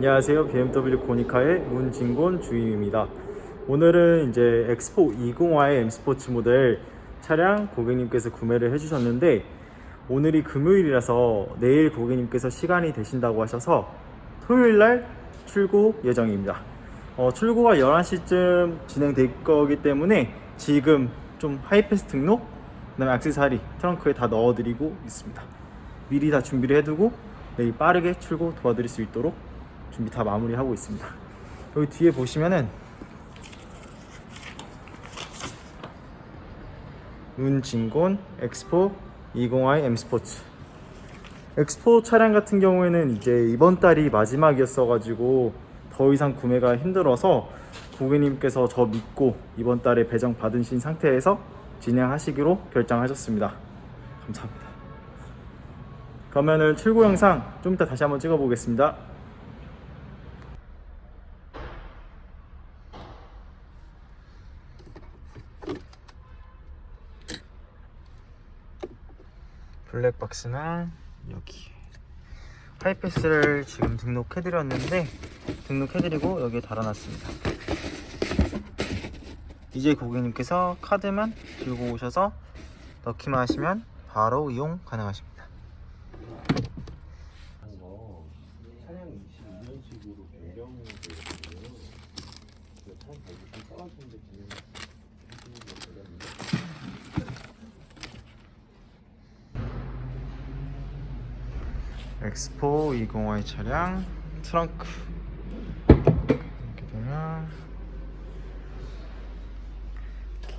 안녕하세요. BMW 코니카의 문진곤 주임입니다. 오늘은 이제 엑스포 20화의 M 스포츠 모델 차량 고객님께서 구매를 해주셨는데 오늘이 금요일이라서 내일 고객님께서 시간이 되신다고 하셔서 토요일 날 출고 예정입니다. 어, 출고가 11시쯤 진행될 거기 때문에 지금 좀 하이패스 등록, 그다음에 액세서리 트렁크에 다 넣어드리고 있습니다. 미리 다 준비를 해두고 내일 빠르게 출고 도와드릴 수 있도록 준비 다 마무리하고 있습니다. 여기 뒤에 보시면은 문진곤 엑스포 20i M 스포츠 엑스포 차량 같은 경우에는 이제 이번 달이 마지막이었어가지고 더 이상 구매가 힘들어서 고객님께서 저 믿고 이번 달에 배정 받으신 상태에서 진행하시기로 결정하셨습니다. 감사합니다. 그러면은 출고 영상 좀 이따 다시 한번 찍어 보겠습니다. 블랙박스는 여기 하이패스를 지금 등록해드렸는데 등록해드리고 여기에 달아놨습니다. 이제 고객님께서 카드만 들고 오셔서 넣기만 하시면 바로 이용 가능하십니다. 거 차량 22년식으로 변경이 되거든요. 그래서 차량 가격이 좀 떨어지는데 진행 하시는 게 되겠는데. 엑스포 20i 차량 트렁크. 이렇게 되면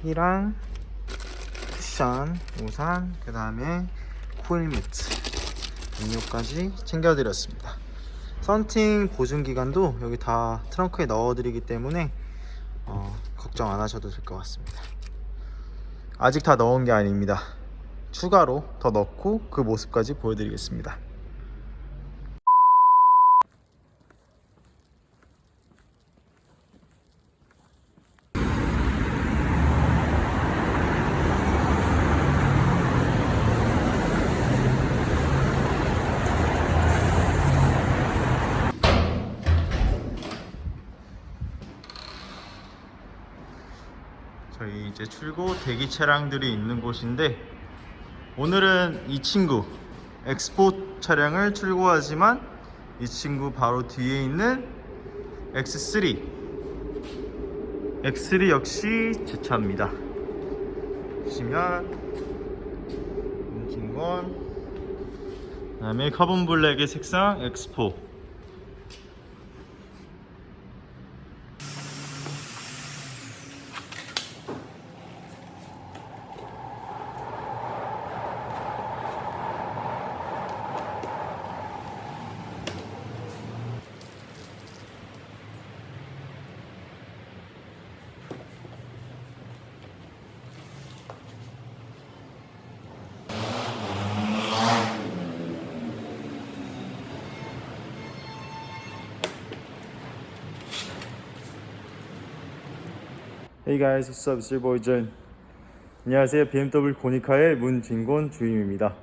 키랑 쿠션, 우산, 그 다음에 코일 매트. 음료까지 챙겨드렸습니다. 썬팅 보증 기간도 여기 다 트렁크에 넣어드리기 때문에 어, 걱정 안 하셔도 될 것 같습니다. 아직 다 넣은 게 아닙니다. 추가로 더 넣고 그 모습까지 보여드리겠습니다 저희 이제 출고 대기 차량들이 있는 곳인데 오늘은 이 친구 엑스포 차량을 출고하지만 이 친구 바로 뒤에 있는 X3 X3 역시 제 차입니다. 보시면 김진건 그 다음에 카본 블랙의 색상 엑스포 Hey guys, what's up? It's your boy John. 안녕하세요. BMW 고니카의 문진곤 주임입니다.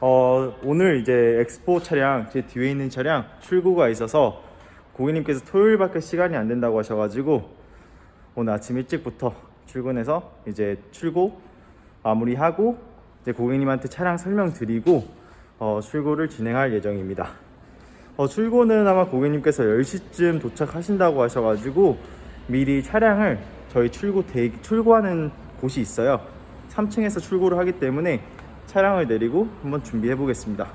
어, 오늘 이제 엑스포 차량, 제 뒤에 있는 차량 출고가 있어서 고객님께서 토요일밖에 시간이 안 된다고 하셔가지고 오늘 아침 일찍부터 출근해서 이제 출고 마무리하고 이제 고객님한테 차량 설명드리고 어, 출고를 진행할 예정입니다. 어, 출고는 아마 고객님께서 10시쯤 도착하신다고 하셔가지고 미리 차량을 저희 출고 대 출고하는 곳이 있어요. 3층에서 출고를 하기 때문에 차량을 내리고 한번 준비해 보겠습니다.